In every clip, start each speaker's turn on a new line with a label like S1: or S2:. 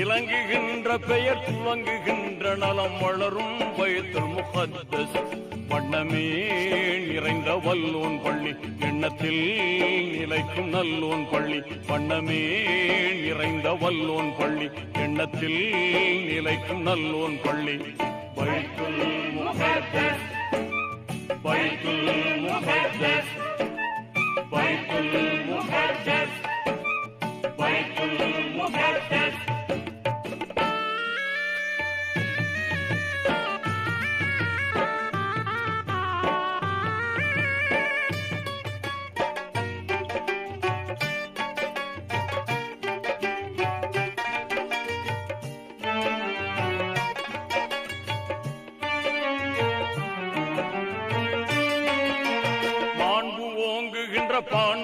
S1: இலங்குகின்ற பெயர் துவங்குகின்ற நலம் வளரும் பயத்தில் முகத்தஸ் வண்ணமே நிறைந்த வல்லோன் பள்ளி எண்ணத்தில் நிலைக்கும் நல்லோன் பள்ளி. வண்ணமே நிறைந்த வல்லோன் பள்ளி எண்ணத்தில் நிலைக்கும் நல்லோன் பள்ளி. பைத்துல் முகத்தஸ் பைத்துல் முகத்தஸ் பைத்துல் முகத்தஸ் பைத்துல்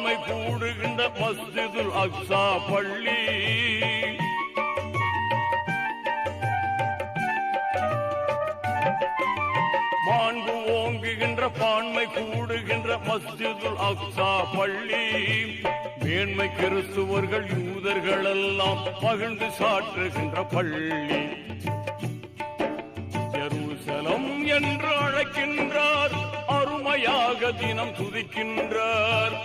S1: பான்மை கூடுகின்ற மஸ்ஜிதுல் அக்ஸா பள்ளி. மாண்பு ஓங்குகின்ற பான்மை கூடுகின்ற மஸ்ஜிதுல் அக்ஸா பள்ளி. மேன்மை கிறிஸ்துவர்கள் யூதர்கள் எல்லாம் பகிர்ந்து சாற்றுகின்ற பள்ளி. ஜெருசலம் என்று அழைக்கின்றார் அருமையாக தினம் துதிக்கின்றார்.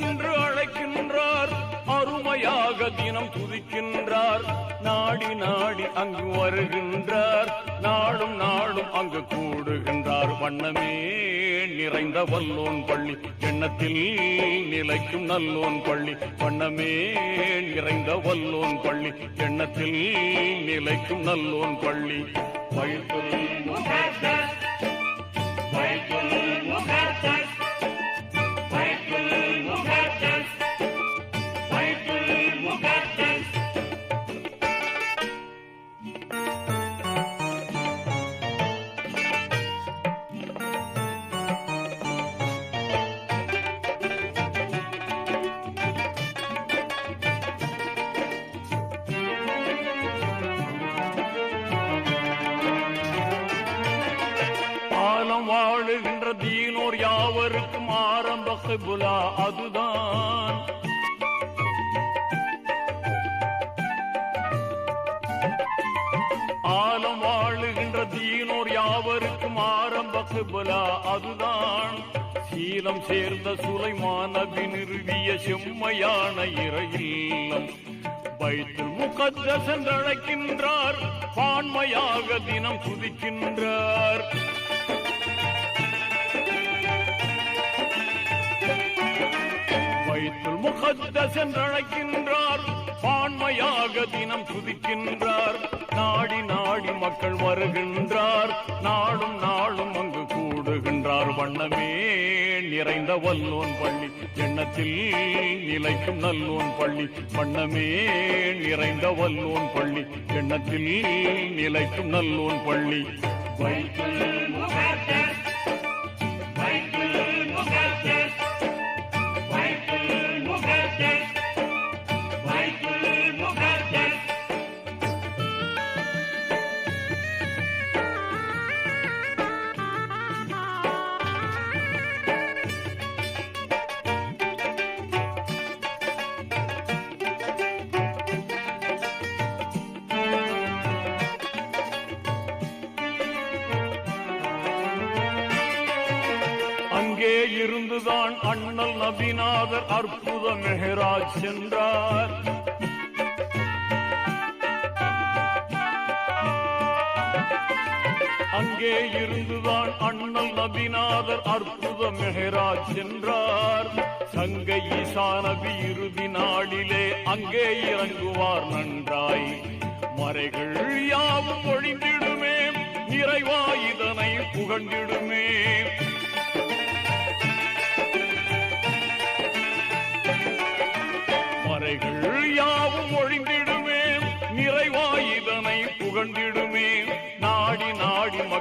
S1: என்று அழைக்கின்றார். அருமையாக தினம் துதிக்கின்றார். நாடி நாடி அங்கு வருகின்றார். நாளும் நாளும் அங்கு கூடுகின்றார். வண்ணமே நிறைந்த வல்லோன் பள்ளி எண்ணத்தில் நிலைக்கும் நல்லோன் பள்ளி வண்ணமே நிறைந்த வல்லோன் பள்ளி எண்ணத்தில் நிலைக்கும் நல்லோன் பள்ளி. வயிற்று வாழ்கின்ற தீனோர் யாவருக்கும் ஆரம்ப கிபுலா அதுதான். ஆலம் வாழுகின்ற தீனோர் யாவருக்கும் ஆரம்ப கிபுலா அதுதான். சீலம் சேர்ந்த சுலைமான நிறுவிய செம்மையான இறையில்லம் பைத்துல் முகத்தஸ் என்று அழைக்கின்றார். பான்மையாக தினம் துதிக்கின்றார். பைத்துல் முகத்தஸ் என்றழைக்கின்றார் பான்மையாக தினம் துதிக்கின்றார். நாடி நாடி மக்கள் வருகின்றார். நாடும் நாளும் அங்கு கூடுகின்றார். வண்ணமே நிறைந்த வல்லோன் பள்ளி எண்ணத்தில் நிலைக்கும் நல்லோன் பள்ளி வண்ணமே நிறைந்த வல்லோன் பள்ளி எண்ணத்தில் நிலைக்கும் நல்லோன் பள்ளி. பைத்துல் அங்கே இருந்துதான் அண்ணல் நபிநாதர் அற்புத மெஹராஜ் சென்றார். அங்கே இருந்துதான் அண்ணல் நபிநாதர் அற்புத மெஹராஜ் சென்றார். சங்க ஈசா நபி இறுதி நாளிலே அங்கே இறங்குவார் நன்றாய். மறைகள் யாவும் ஒழிந்திடுமே நிறைவா இதனை புகழ்ந்திடுமே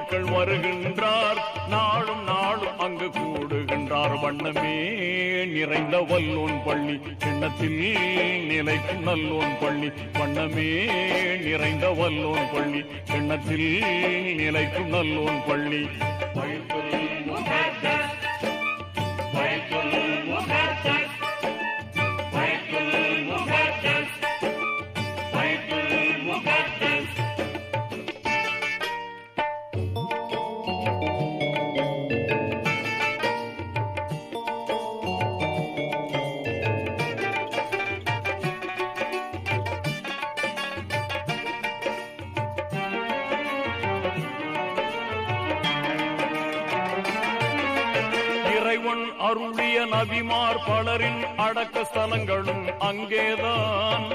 S1: மக்கள் வருகின்றார். நாளும் நாளும் அங்கு கூடுகின்றார். வண்ணமே நிறைந்த வல்லோன் பள்ளி எண்ணத்தில் நிலைக்கும் நல்லோன் பள்ளி வண்ணமே நிறைந்த வல்லோன் பள்ளி எண்ணத்தில் நிலைக்கும் நல்லோன் பள்ளி. பைத்துல் முகத்தஸ் பைத்துல் அருளிய நபிமார் பலரின் அடக்க ஸ்தலங்களும் அங்கேதான்.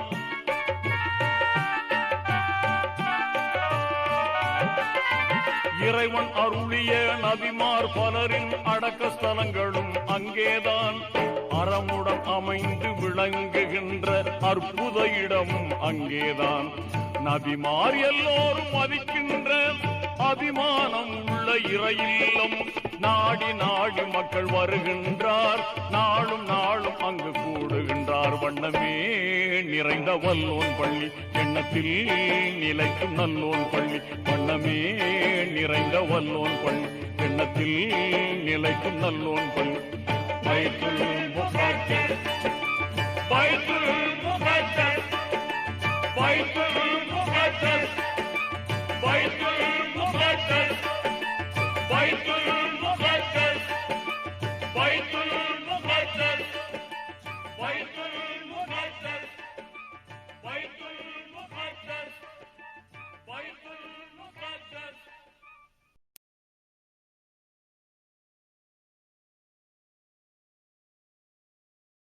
S1: இறைவன் அருளிய நபிமார் பலரின் அடக்க ஸ்தலங்களும் அங்கேதான். அறமுடன் அமைந்து விளங்குகின்ற அற்புத இடமும் அங்கேதான். நபிமார் எல்லோரும் மதிக்கின்ற அபிமானம் உள்ள இறையில்லம் நாடி நாடி மக்கள் வருகின்றார். நாளும் நாளும் அங்கு கூடுகின்றார். வண்ணமே நிறைந்த வல்லோன் பள்ளி எண்ணத்தில் நிலைக்கும் நல்லோன் பள்ளி வண்ணமே நிறைந்த வல்லோன் பள்ளி எண்ணத்தில் நிலைக்கும் நல்லோன் பள்ளி. பைத்துள் பைத்துள் பைத்துள்